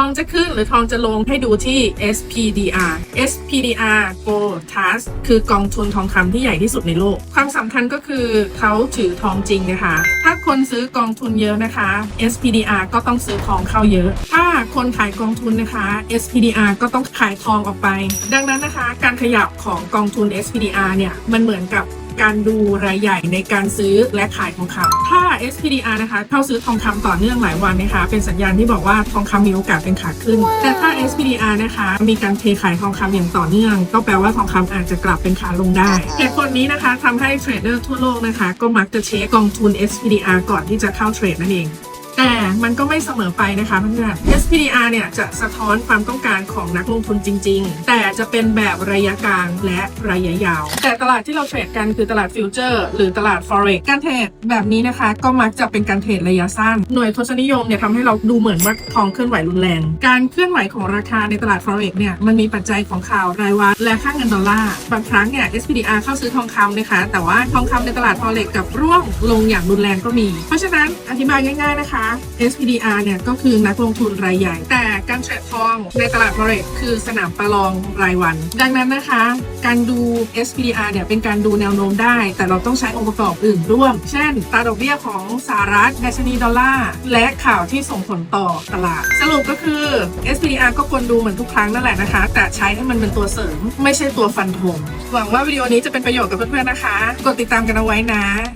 องจะขึ้นหรือทองจะลงให้ดูที่ SPDR SPDR Gold Trust คือกองทุนทองคำที่ใหญ่ที่สุดในโลก ความสำคัญก็คือเขาถือทองจริงนะคะ ถ้าคนซื้อกองทุนเยอะนะคะ SPDR ก็ต้องซื้อทองเข้าเยอะ ถ้าคนขายกองทุนนะคะ SPDR ก็ต้องขายทองออกไป ดังนั้นนะคะ การขยับของกองทุน SPDR เนี่ยมันเหมือนกับ การดูรายใหญ่ในการซื้อและขายทองคำถ้า SPDR นะคะเข้าซื้อทองคำต่อเนื่องหลายวันนะคะ เป็นสัญญาณที่บอกว่าทองคำมีโอกาสเป็นขาขึ้น แต่ถ้า SPDR นะคะมีการเทขายทองคำอย่างต่อเนื่อง ก็แปลว่าทองคำอาจจะกลับเป็นขาลงได้เหตุผลนี้นะคะทำให้เทรดเดอร์ทั่วโลกนะคะ ก็มักจะเช็คกองทุน SPDR ก่อนที่จะเข้าเทรดนั่นเอง แต่มันก็ไม่เสมอไปนะคะเพื่อนๆ SPDR เนี่ยจะสะท้อนความต้องการของนักลงทุนจริง ๆ แต่จะเป็นแบบระยะกลางและระยะยาว แต่ตลาดที่เราเทรดกันคือตลาดฟิวเจอร์หรือตลาด forex การเทรดแบบนี้นะคะ ก็มักจะเป็นการเทรดระยะสั้น หน่วยทศนิยมเนี่ยทำให้เราดูเหมือนว่าทองเคลื่อนไหวรุนแรง การเคลื่อนไหวของราคาในตลาด forex เนี่ยมันมีปัจจัยของข่าวรายวันและค่าเงินดอลลาร์บางครั้งเนี่ย SPDR เข้าซื้อทองคำนะคะ แต่ว่าทองคำในตลาด forex กับร่วงลงอย่างรุนแรงก็มี เพราะฉะนั้นอธิบายง่ายๆนะคะ SPDR เนี่ยก็คือนักลงทุนรายใหญ่ แต่การเทรดทองในตลาด forex คือสนามประลองรายวัน ดังนั้นนะคะ การดู SPDR เนี่ยเป็นการดูแนวโน้มได้ แต่เราต้องใช้องค์ประกอบอื่นร่วม เช่นตาดอกเบี้ยของสหรัฐดัชนีดอลลาร์และข่าวที่ส่งผลต่อตลาด สรุปก็คือ SPDR ก็ควรดูเหมือนทุกครั้งนั่นแหละนะคะ แต่ใช้ให้มันเป็นตัวเสริม ไม่ใช่ตัวฟันธงหวังว่าวิดีโอนี้จะเป็นประโยชน์กับเพื่อนๆนะคะ กดติดตามกันเอาไว้นะ